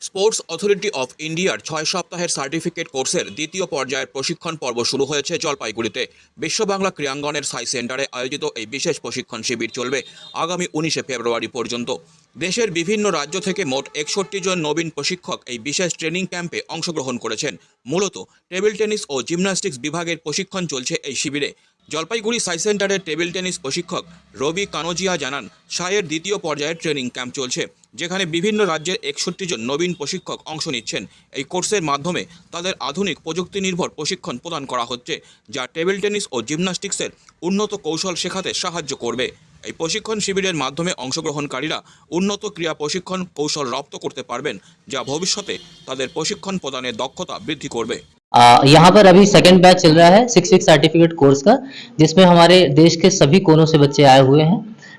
Sports authority of ইন্ডিয়ার ছয় সপ্তাহের সার্টিফিকেট কোর্সের দ্বিতীয় পর্যায়ের প্রশিক্ষণ পর্ব শুরু হয়েছে জলপাইগুড়িতে। বিশ্ব বাংলা ক্রীড়াঙ্গনের সাই সেন্টারে আয়োজিত এই বিশেষ প্রশিক্ষণ শিবির চলবে আগামী উনিশে ফেব্রুয়ারি পর্যন্ত। দেশের বিভিন্ন রাজ্য থেকে মোট একষট্টি জন নবীন প্রশিক্ষক এই বিশেষ ট্রেনিং ক্যাম্পে অংশগ্রহণ করেছেন। মূলত টেবিল টেনিস ও জিমন্যাস্টিক্স বিভাগের প্রশিক্ষণ চলছে এই শিবিরে। জলপাইগুড়ি সাই সেন্টারের টেবিল টেনিস প্রশিক্ষক রবি কানোজিয়া জানান সায়ের দ্বিতীয় পর্যায়ের ট্রেনিং ক্যাম্প চলছে, যেখানে বিভিন্ন রাজ্যের একষট্টি জন নবীন প্রশিক্ষক অংশ নিচ্ছেন। এই কোর্সের মাধ্যমে তাদের আধুনিক প্রযুক্তি নির্ভর প্রশিক্ষণ প্রদান করা হচ্ছে, যা টেবিল টেনিস ও জিমন্যাস্টিক্সের উন্নত কৌশল শেখাতে সাহায্য করবে। এই প্রশিক্ষণ শিবিরের মাধ্যমে অংশগ্রহণকারীরা উন্নত ক্রিয়া প্রশিক্ষণ কৌশল রপ্ত করতে পারবেন, যা ভবিষ্যতে তাদের প্রশিক্ষণ প্রদানের দক্ষতা বৃদ্ধি করবে। यहाँ पर अभी सेकेंड बैच चल रहा है सिक्स सिक्स सर्टिफिकेट कोर्स का, जिसमें हमारे देश के सभी कोनों से बच्चे आए हुए हैं।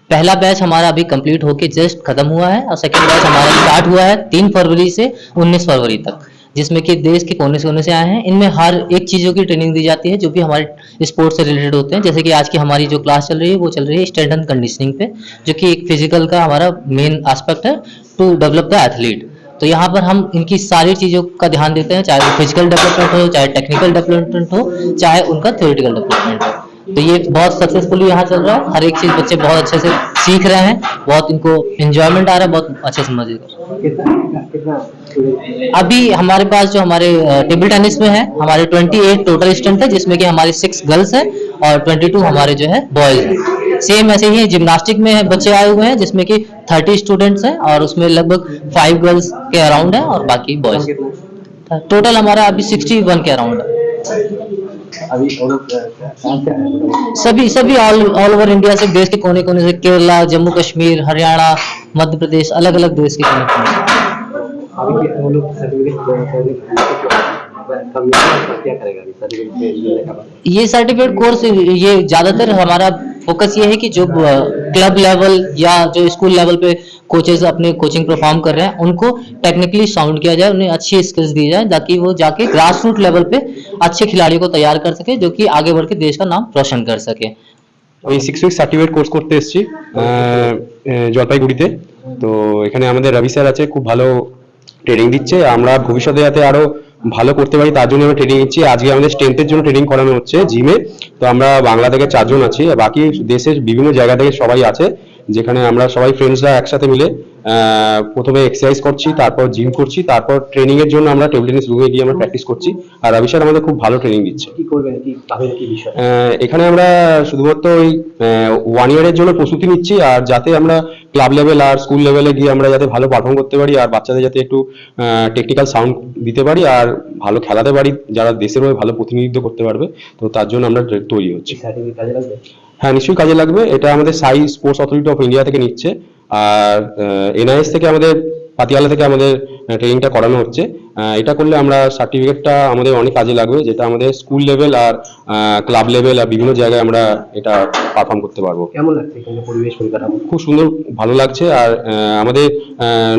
पहला बैच हमारा अभी कंप्लीट होके जस्ट खत्म हुआ है, और सेकेंड बैच हमारा स्टार्ट हुआ है तीन फरवरी से उन्नीस फरवरी तक, जिसमें कि देश के कोने से कोने से आए हैं। इनमें हर एक चीज़ों की ट्रेनिंग दी जाती है, जो भी हमारे स्पोर्ट्स से रिलेटेड होते हैं। जैसे कि आज की हमारी जो क्लास चल रही है, वो चल रही है स्ट्रेंथ एंड कंडीशनिंग पे, जो कि एक फ़िज़िकल का हमारा मेन एस्पेक्ट है टू डेवलप द एथलीट तो यहाँ पर हम इनकी सारी चीज़ों का ध्यान देते हैं, चाहे वो फ़िज़िकल डेवलपमेंट हो, चाहे टेक्निकल डेवलपमेंट हो, चाहे उनका थ्योरेटिकल डेवलपमेंट हो। तो ये बहुत सक्सेसफुली यहाँ चल रहा है। हर एक चीज़ बच्चे बहुत अच्छे से सीख रहे हैं, बहुत इनको इंजॉयमेंट आ रहा है, बहुत अच्छे से मज़े अभी हमारे पास जो हमारे टेबल टेनिस में है, हमारे 28 टोटल स्टूडेंट है, जिसमें कि हमारे सिक्स गर्ल्स है और 22 हमारे जो है बॉयज़ है। सेम ऐसे ही जिम्नास्टिक में है बच्चे आए हुए हैं जिसमें कि 30 स्टूडेंट्स हैं और उसमें लगभग फाइव गर्ल्स के अराउंड है और बाकी बॉयज़ टोटल हमारा अभी 61 के अराउंड है? सभी सभी ऑल ऑल ओवर इंडिया से देश के कोने कोने से केरला जम्मू कश्मीर हरियाणा मध्य प्रदेश अलग अलग देश के कोने कोने बाद ये सर्टिफिकेट कोर्स ये ज़्यादातर हमारा फोकस ये है कि जो क्लब लेवल या जो स्कूल लेवल पे कोचेज अपने कोचिंग परफॉर्म कर रहे हैं उनको टेक्निकली साउंड किया जाए उन्हें अच्छी स्किल्स दी जाए ताकि वो जाके ग्रास रूट लेवल पे अच्छे खिलाड़ियों को तैयार कर सके जो कि आगे बढ़ के देश का नाम रोशन कर सके আমি সিক্স উইক সার্টিফিকেট কোর্স করতে এসেছি আহ, আহ, জলপাইগুড়িতে তো এখানে আমাদের রবি স্যার আছে খুব ভালো ট্রেনিং দিচ্ছে আমরা ভবিষ্যতে যাতে আরো ভালো করতে পারি, তার জন্য আমরা ট্রেনিং নিচ্ছি। আজকে আমাদের স্ট্রেংথের জন্য ট্রেনিং করানো হচ্ছে জিমে তো আমরা বাংলা থেকে চারজন আছি। বাকি দেশের বিভিন্ন জায়গা থেকে সবাই আছে, যেখানে আমরা সবাই ফ্রেন্ডসরা একসাথে মিলে প্রথমে এক্সারসাইজ করছি তারপর জিম করছি তারপর ট্রেনিং এর জন্য আমরা টেবিল টেনিস রুমে গিয়ে আমরা প্র্যাকটিস করছি। আর রবি স্যার আমাদের খুব ভালো ট্রেনিং দিচ্ছে। কি করবেন? কি কি বিষয়? এখানে আমরা শুধুমাত্র ওই ওয়ান ইয়ারের জন্য প্রস্তুতি নিচ্ছি আর যাতে আমরা ক্লাব লেভেল আর স্কুল লেভেলে গিয়ে আমরা যাতে ভালো পারফর্ম করতে পারি আর বাচ্চাদের যাতে একটু টেকনিক্যাল সাউন্ড দিতে পারি আর ভালো খেলাতে পারি যারা দেশের হয়ে ভালো প্রতিনিধিত্ব করতে পারবে তো তার জন্য আমরা তৈরি হচ্ছি। হ্যাঁ নিশ্চয়ই কাজে লাগবে। এটা আমাদের সাই স্পোর্টস অথরিটি অফ ইন্ডিয়া থেকে নিচ্ছে। আর এনআইএস থেকে আমাদের পাতিয়ালা থেকে আমাদের ট্রেনিংটা করানো হচ্ছে। এটা করলে আমরা সার্টিফিকেটটা আমাদের অনেক কাজে লাগবে যেটা আমাদের স্কুল লেভেল আর ক্লাব লেভেল আর বিভিন্ন জায়গায় আমরা এটা পারফর্ম করতে পারব। কেমন লাগছে এখানে পরিবেশ পরিকাঠামো? খুব সুন্দর ভালো লাগছে। আর আমাদের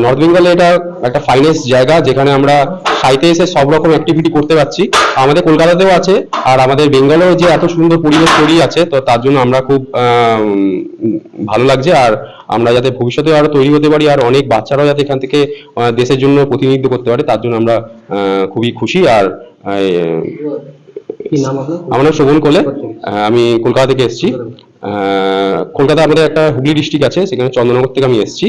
নর্থ বেঙ্গলে এটা একটা ফাইনেস্ট জায়গা যেখানে আমরা সাইতে এসে সব রকম অ্যাক্টিভিটি করতে পারছি। আমাদের কলকাতাতেও আছে আর আমাদের বেঙ্গলেও যে এত সুন্দর পরিবেশ তৈরি আছে তো তার জন্য আমরা খুব ভালো লাগছে। আর আমরা যাতে ভবিষ্যতে আরও তৈরি হতে পারি আর অনেক বাচ্চারাও যাতে এখান থেকে দেশের জন্য প্রতিনিধিত্ব করতে পারে তার জন্য আমরা আহ, খুবই খুশি। আর আমার নাম শোভন কোলে। আমি কলকাতা থেকে এসেছি। আহ, কলকাতা আমাদের একটা হুগলি ডিস্ট্রিক্ট আছে সেখানে চন্দ্রনগর থেকে আমি এসেছি।